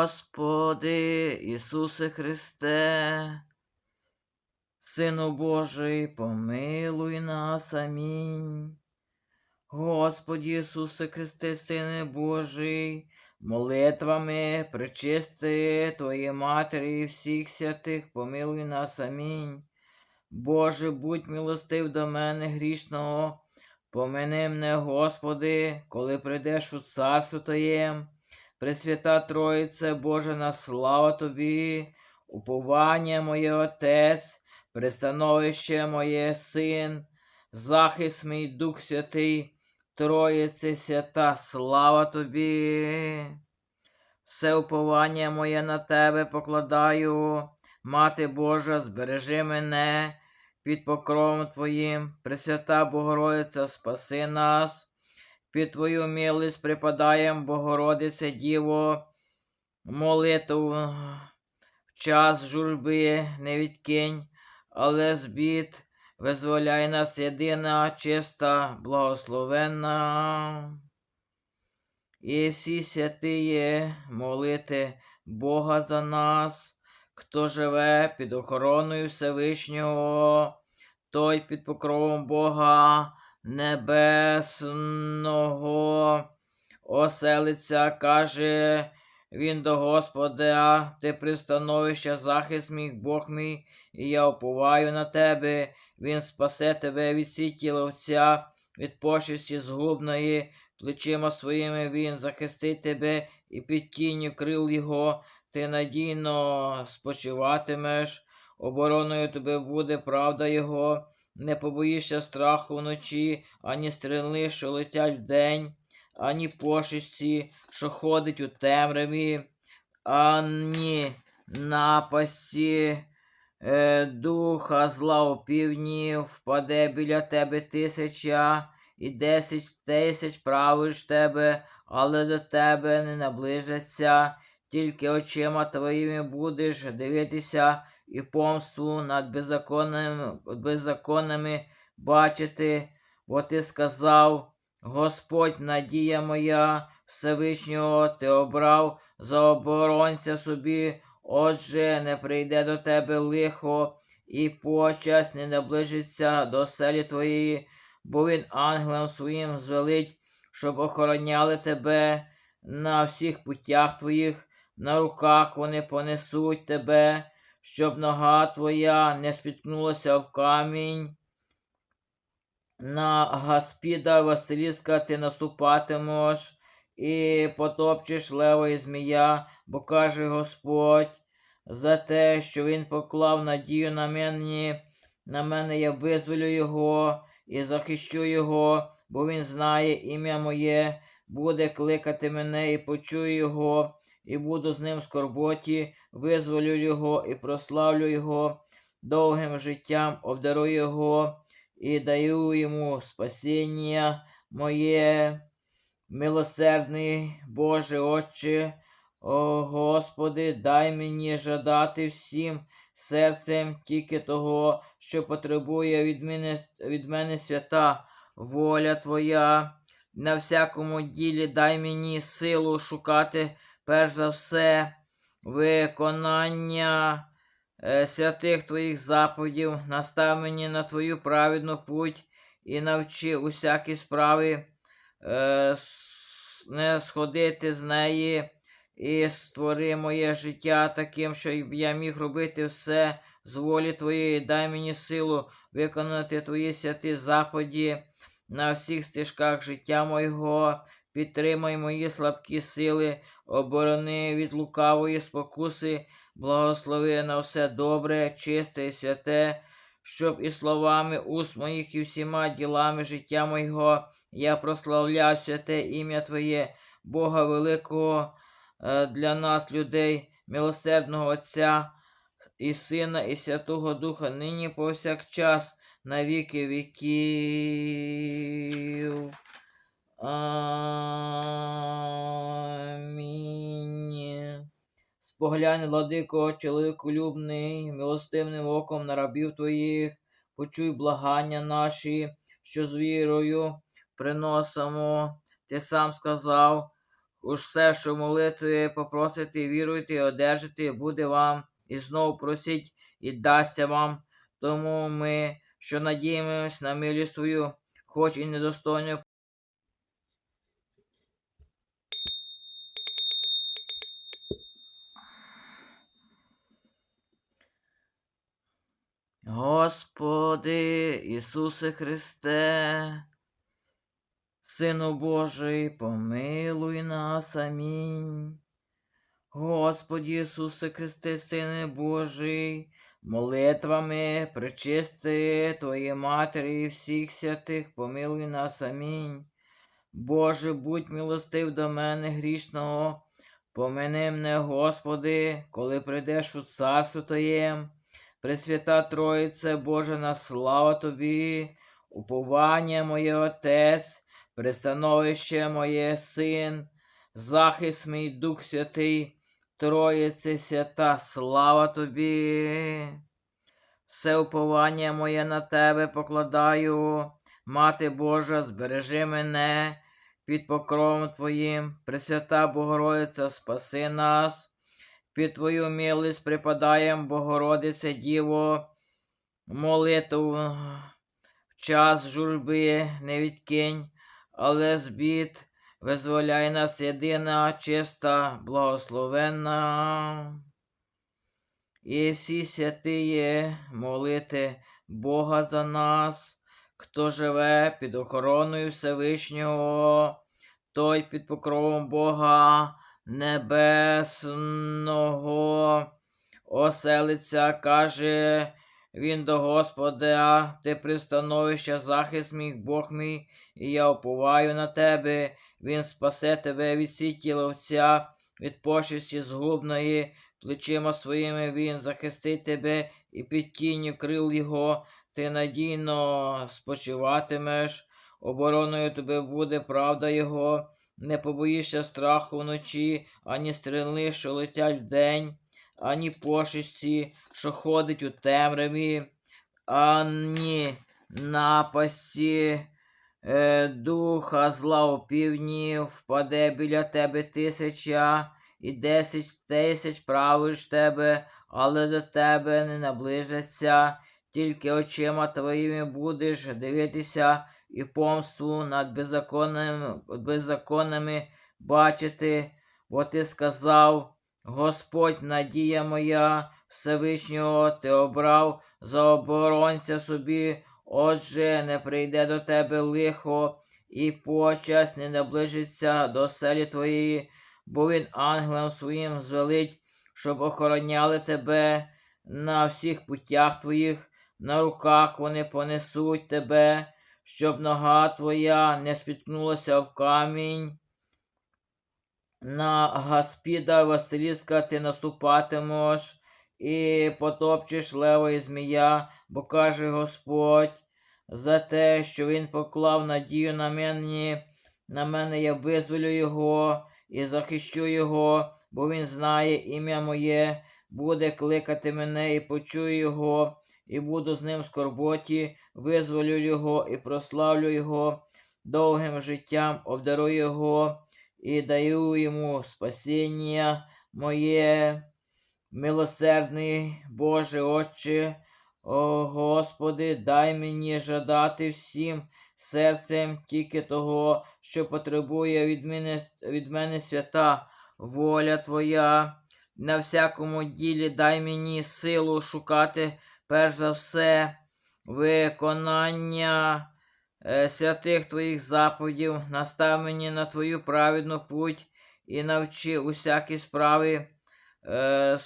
Господи Ісусе Христе, Сину Божий, помилуй нас, амінь. Господи Ісусе Христе, Сине Божий, молитвами причисти Твої Матері і всіх святих, помилуй нас, амінь. Боже, будь милостив до мене грішного, помини мене, Господи, коли прийдеш у царство Твоє. Пресвята Троїце, Божена слава Тобі, уповання моє Отець, пристановище моє Син, захист мій Дух Святий, Троїце свята, слава Тобі. Все уповання моє на Тебе покладаю, Мати Божа, збережи мене під покровом Твоїм, Пресвята Богородиця, спаси нас. Під Твою милість припадаєм, Богородице Діво, молитву в час журби не відкинь, але з бід визволяй нас єдина, чиста, благословенна. І всі святиє молити Бога за нас, хто живе під охороною Всевишнього, той під покровом Бога Небесного оселиться, каже він до Господа, ти пристановище, захист мій, Бог мій, і я уповаю на тебе, Він спасе тебе від сіті ловця, від пошесті згубної, плечима своїми. Він захистить тебе і під тінню крил Його, ти надійно спочиватимеш, обороною тобі буде правда Його. Не побоїшся страху вночі, ані стріли, що летять вдень, ані пошесті, що ходить у темряві, ані напасті е, духа зла у півдні, впаде біля тебе тисяча і десять тисяч правиш тебе, але до тебе не наближаться, тільки очима твоїми будеш дивитися і помсту над беззаконними, беззаконними бачити, бо ти сказав, Господь, надія моя, Всевишнього, ти обрав за оборонця собі, отже, не прийде до тебе лихо, і почасть не наближиться до селі твоєї, бо він ангелам своїм звелить, щоб охороняли тебе на всіх путях твоїх, на руках вони понесуть тебе щоб нога твоя не спіткнулася в камінь. На Гаспіда Василіска ти наступатимеш і потопчеш лева і змія, бо каже Господь, за те, що він поклав надію на мене, на мене я визволю його і захищу його, бо він знає ім'я моє, буде кликати мене і почує його і буду з ним в скорботі, визволю його і прославлю його довгим життям, обдарую його і даю йому спасіння моє, милосердний Боже Отче, о Господи, дай мені жадати всім серцем тільки того, що потребує від мене, від мене свята воля Твоя. На всякому ділі дай мені силу шукати перш за все, виконання е, святих Твоїх заповідів, настав мені на Твою праведну путь і навчи усякі справи е, не сходити з неї, і створи моє життя таким, щоб я міг робити все з волі Твоєї, дай мені силу виконати Твої святі заповіді на всіх стежках життя моєго. Підтримай мої слабкі сили, оборони від лукавої спокуси, благослови на все добре, чисте і святе, щоб і словами уст моїх, і всіма ділами життя моєго я прославляв святе ім'я Твоє, Бога Великого е, для нас, людей, милосердного Отця і Сина, і Святого Духа, нині повсякчас, на віки віків. Амінь. Споглянь, владико, чоловіколюбний, милостивним оком на рабів твоїх, почуй благання наші, що з вірою приносимо. Ти сам сказав, Уж все, що молитви попросите, віруйте, і одержите, буде вам, і знову просіть, і дасться вам. Тому ми, що надіємось на милість твою, хоч і недостойно Господи Ісусе Христе, Сину Божий, помилуй нас, амінь. Господи Ісусе Христе, Сине Божий, молитвами причисти Твої Матері і всіх святих, помилуй нас, амінь. Боже, будь милостив до мене грішного, помини мене, Господи, коли прийдеш у царство Твоє. Пресвята Троїце, Божена слава Тобі, уповання моє Отець, пристановище моє Син, захист мій Дух Святий, Троїце свята, слава Тобі. Все уповання моє на Тебе покладаю, Мати Божа, збережи мене під покровом Твоїм, Пресвята Богородиця, спаси нас. Під Твою милість припадаєм, Богородице Діво, молитву в час журби не відкинь, але з бід визволяй нас єдина, чиста, благословенна. І всі святиє молити Бога за нас, хто живе під охороною Всевишнього, той під покровом Бога Небесного оселиться, каже він до Господа, ти пристановище, захист мій, Бог мій, і я оповаю на тебе, Він спасе тебе від сіті ловця, від пошесті згубної, плечима своїми. Він захистить тебе і під тінню крил Його, ти надійно спочиватимеш, обороною тобі буде правда Його. Не побоїшся страху вночі, ані стріли, що летять вдень, ані пошесті, що ходить у темряві, ані напасті е, духа зла у півдні, впаде біля тебе тисяча і десять тисяч правиш тебе, але до тебе не наближаться, тільки очима твоїми будеш дивитися і помсту над беззаконними, беззаконними бачити, бо ти сказав, Господь, надія моя, Всевишнього, ти обрав за оборонця собі, отже, не прийде до тебе лихо, і почасть не наближиться до селі твоєї, бо він ангелам своїм звелить, щоб охороняли тебе на всіх путях твоїх, на руках вони понесуть тебе щоб нога твоя не спіткнулася в камінь. На Гаспіда Василіска ти наступатимеш і потопчеш лева і змія, бо каже Господь, за те, що він поклав надію на мене, на мене я визволю його і захищу його, бо він знає ім'я моє, буде кликати мене і почує його і буду з ним в скорботі, визволю його і прославлю його довгим життям, обдарую його і даю йому спасіння моє, милосердний Боже Отче, о Господи, дай мені жадати всім серцем тільки того, що потребує від мене, від мене свята воля Твоя. На всякому ділі дай мені силу шукати перш за все, виконання е, святих Твоїх заповідів, настав мені на Твою праведну путь і навчи усякі справи е,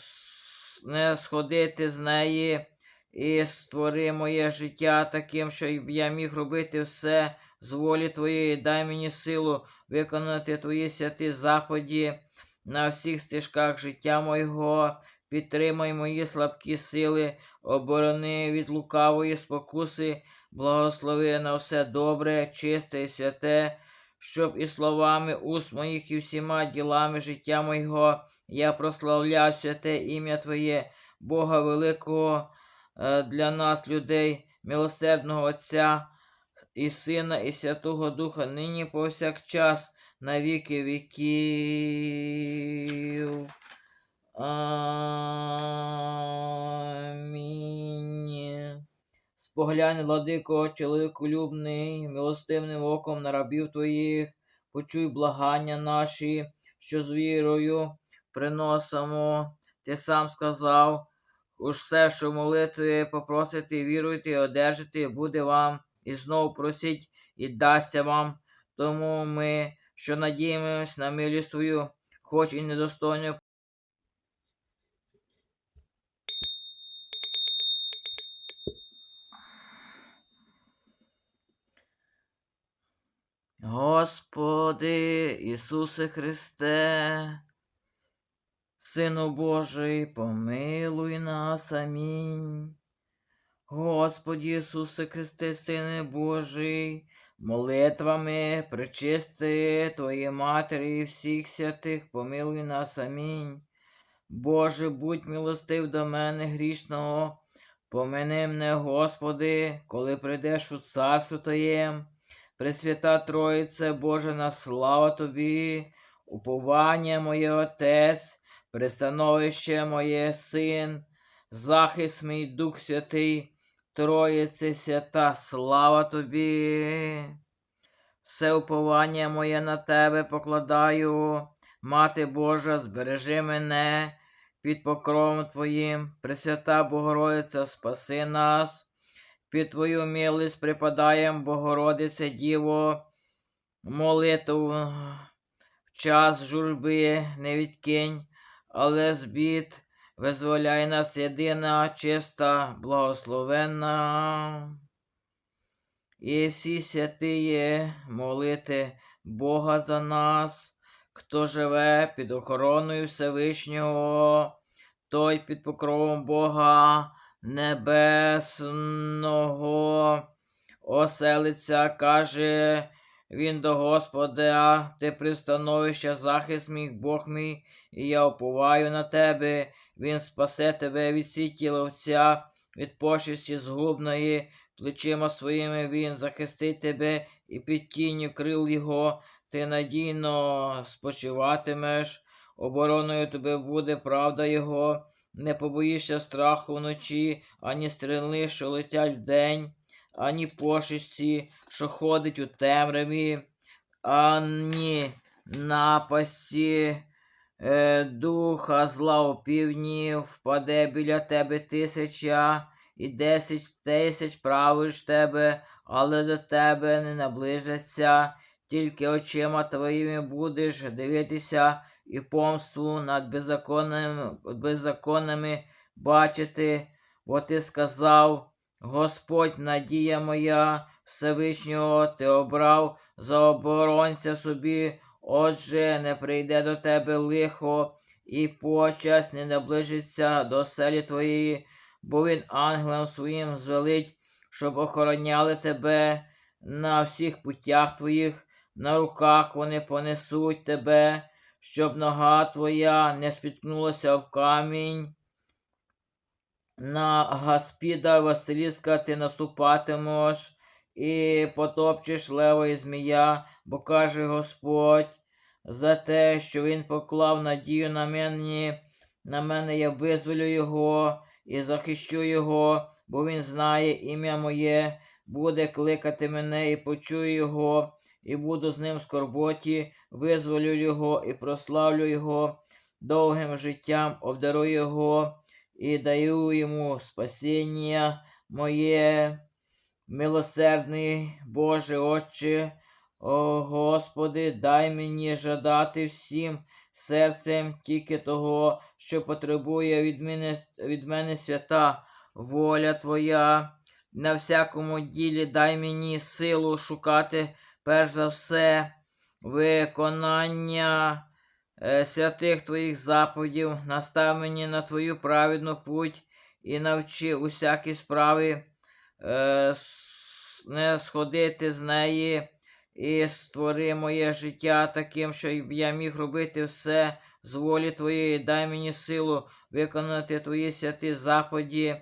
не сходити з неї. І створи моє життя таким, щоб я міг робити все з волі Твоєї, дай мені силу виконати Твої святі заповіді на всіх стежках життя мого, підтримай мої слабкі сили, оборони від лукавої спокуси, благослови на все добре, чисте і святе, щоб і словами уст моїх, і всіма ділами життя мого я прославляв святе ім'я Твоє, Бога Великого е, для нас, людей, милосердного Отця і Сина, і Святого Духа, нині повсякчас на віки віків. Амінь. Споглянь, владико, чоловіколюбний, милостивним оком на рабів твоїх, почуй благання наші, що з вірою приносимо. Ти сам сказав, уж все, що в молитві попросите, віруйте одержите, буде вам, і знову просіть, і дасться вам. Тому ми, що надіємось на милість твою, хоч і недостойно Господи Ісусе Христе, Сину Божий, помилуй нас, амінь. Господи Ісусе Христе, Сине Божий, молитвами причисти Твоєї Матері і всіх святих, помилуй нас, амінь. Боже, будь милостив до мене грішного, помини мене, Господи, коли прийдеш у царство Твоє. Пресвята Троїце, Божена слава Тобі, уповання моє Отець, пристановище моє Син, захист мій Дух Святий, Троїце свята, слава Тобі. Все уповання моє на Тебе покладаю, Мати Божа, збережи мене під покровом Твоїм, Пресвята Богородиця, спаси нас. Під Твою милість припадаєм, Богородице Діво, молитву в час журби не відкинь, але з бід визволяй нас єдина, чиста, благословенна. І всі святиє молити Бога за нас, хто живе під охороною Всевишнього, той під покровом Бога небесного оселиться, каже він до Господа, ти пристановище, захист мій, Бог мій, і я оповаю на тебе, Він спасе тебе від сіті ловця, від пошисті згубної, плечима своїми Він захистить тебе і під тінню крил Його, ти надійно спочиватимеш, обороною тобі буде правда Його. Не побоїшся страху вночі, ані стріли, що летять вдень, ані пошисті, що ходить у темряві, ані напасті е, духа зла у півдні, впаде біля тебе тисяча і десять тисяч правиш тебе, але до тебе не наближаться, тільки очима твоїми будеш дивитися і помсту над беззаконними, беззаконними бачити, бо ти сказав, Господь, надія моя, Всевишнього, ти обрав за оборонця собі, отже, не прийде до тебе лихо, і почасть не наближиться до селі твоєї, бо він ангелам своїм звелить, щоб охороняли тебе на всіх путях твоїх, на руках вони понесуть тебе щоб нога твоя не спіткнулася в камінь. На Гаспіда Василіска ти наступатимеш і потопчеш лева і змія, бо каже Господь, за те, що він поклав надію на мене, на мене я визволю його і захищу його, бо він знає ім'я моє, буде кликати мене і почує його і буду з ним в скорботі, визволю його і прославлю його довгим життям, обдарую його і даю йому спасіння моє, милосердний Боже Отче, о Господи, дай мені жадати всім серцем тільки того, що потребує від мене, від мене свята воля Твоя. На всякому ділі дай мені силу шукати перш за все, виконання е, святих Твоїх заповідів, настав мені на Твою праведну путь і навчи усякі справи е, не сходити з неї. І створи моє життя таким, щоб я міг робити все з волі Твоєї, дай мені силу виконати Твої святі заповіді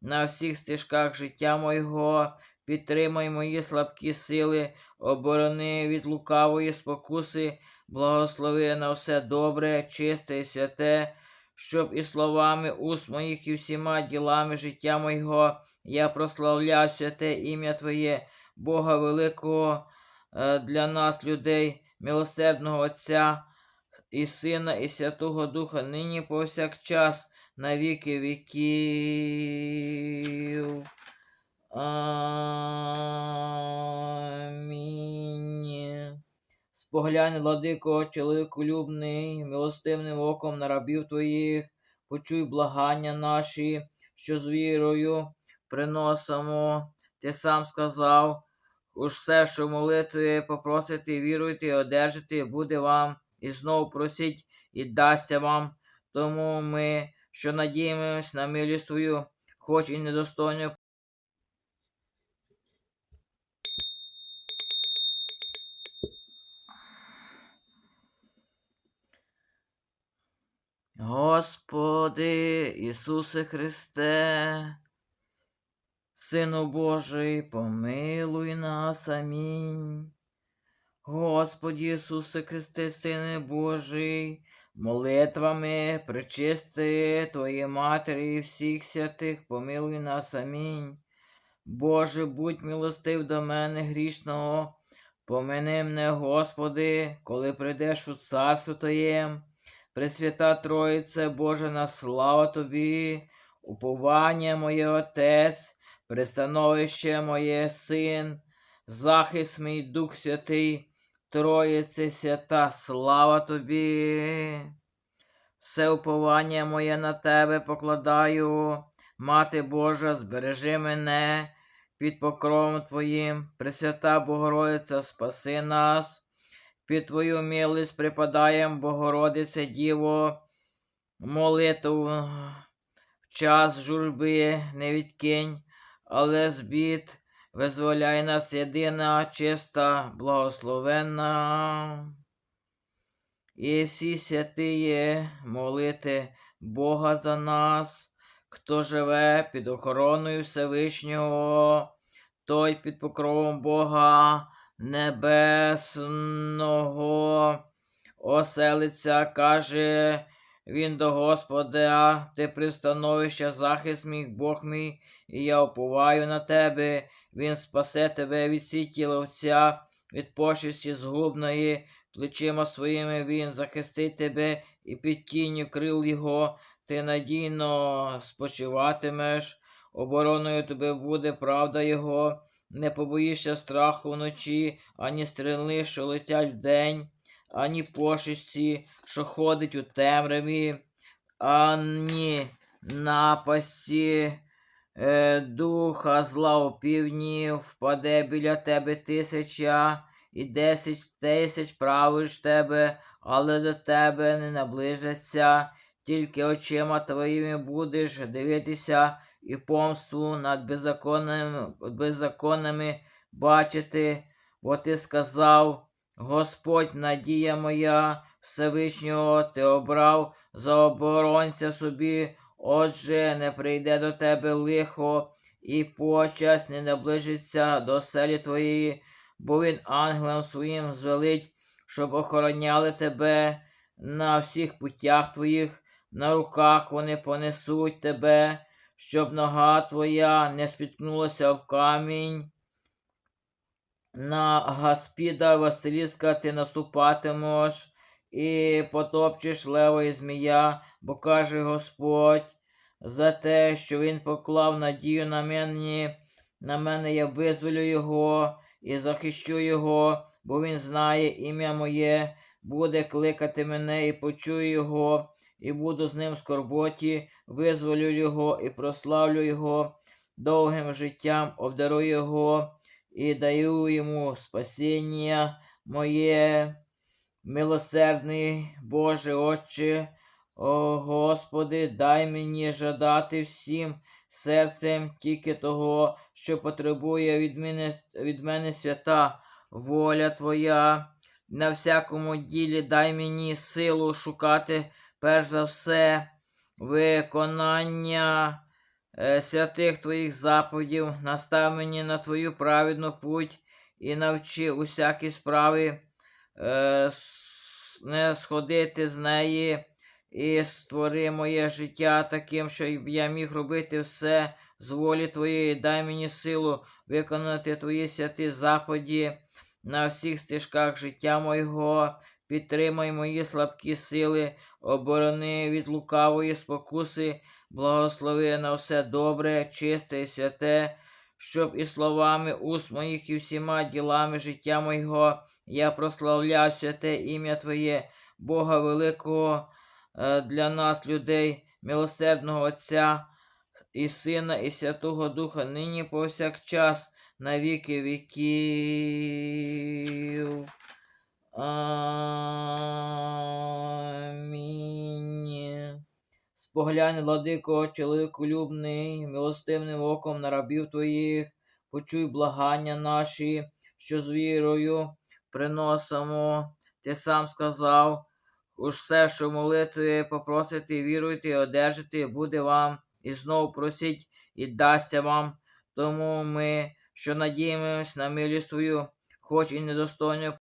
на всіх стежках життя мого, підтримай мої слабкі сили, оборони від лукавої спокуси, благослови на все добре, чисте і святе, щоб і словами уст моїх, і всіма ділами життя моєго я прославляв святе ім'я Твоє, Бога Великого е, для нас, людей, милосердного Отця і Сина, і Святого Духа, нині повсякчас, на віки віків. Амінь. Споглянь, владико, чоловіку любний, милостивним оком на рабів твоїх, почуй благання наші, що з вірою приносимо. Ти сам сказав, уж все, що молитви попросите, віруйте одержите, буде вам, і знову просіть, і дасться вам. Тому ми, що надіємось на милість твою, хоч і недостойно Господи Ісусе Христе, Сину Божий, помилуй нас, амінь. Господи Ісусе Христе, Сине Божий, молитвами причисти Твоєї Матері і всіх святих, помилуй нас, амінь. Боже, будь милостив до мене грішного, помини мене, Господи, коли прийдеш у царство Твоє. Пресвята Троїце, Божена слава Тобі, уповання моє Отець, пристановище моє Син, захист мій Дух Святий, Троїце свята, слава Тобі. Все уповання моє на Тебе покладаю, Мати Божа, збережи мене під покровом Твоїм, Пресвята Богородиця, спаси нас. Під Твою милість припадаєм, Богородице Діво, молитву в час журби не відкинь, але з бід визволяй нас єдина, чиста, благословенна. І всі святиє молити Бога за нас, хто живе під охороною Всевишнього, той під покровом Бога Небесного оселиться, каже він до Господа, ти пристановище, захист мій, Бог мій, і я уповаю на тебе, Він спасе тебе від сіті ловця, від пошесті згубної, плечима своїми. Він захистить тебе і під тінню крил його, ти надійно спочиватимеш, обороною тобі буде правда Його. Не побоїшся страху вночі, ані стріли, що летять вдень, ані пошесті, що ходить у темряві, ані напасті е, духа зла у півдні, впаде біля тебе тисяча і десять тисяч правиш тебе, але до тебе не наближаться, тільки очима твоїми будеш дивитися і помсту над беззаконними, беззаконними бачити, бо ти сказав, Господь, надія моя, Всевишнього ти обрав за оборонця собі, отже, не прийде до тебе лихо, і почасть не наближиться до селі твоєї, бо він ангелам своїм звелить, щоб охороняли тебе на всіх путях твоїх, на руках вони понесуть тебе щоб нога твоя не спіткнулася в камінь. На Гаспіда Василіска ти наступатимеш і потопчеш лева і змія, бо каже Господь, за те, що він поклав надію на мене, на мене я визволю його і захищу його, бо він знає ім'я моє, буде кликати мене і почує його і буду з ним в скорботі, визволю його і прославлю його довгим життям, обдарую його і даю йому спасіння моє, милосердний Боже Отче, о Господи, дай мені жадати всім серцем тільки того, що потребує від мене, від мене свята воля Твоя. На всякому ділі дай мені силу шукати перш за все, виконання е, святих Твоїх заповідів, настав мені на Твою праведну путь і навчи усякі справи е, не сходити з неї, і створи моє життя таким, щоб я міг робити все з волі Твоєї, дай мені силу виконати Твої святі заповіді на всіх стежках життя мого, підтримай мої слабкі сили, оборони від лукавої спокуси, благослови на все добре, чисте і святе, щоб і словами уст моїх, і всіма ділами життя мого я прославляв святе ім'я Твоє, Бога Великого е, для нас, людей, милосердного Отця і Сина, і Святого Духа, нині повсякчас, на віки віків. Амінь. Споглянь, владико, чоловіку любний, милостивним оком на рабів твоїх, почуй благання наші, що з вірою приносимо. Ти сам сказав, уж все, що в молитві попросите, віруйте, і одержите, буде вам, і знов просіть, і дасться вам. Тому ми, що надіємось на милість твою, хоч і недостойно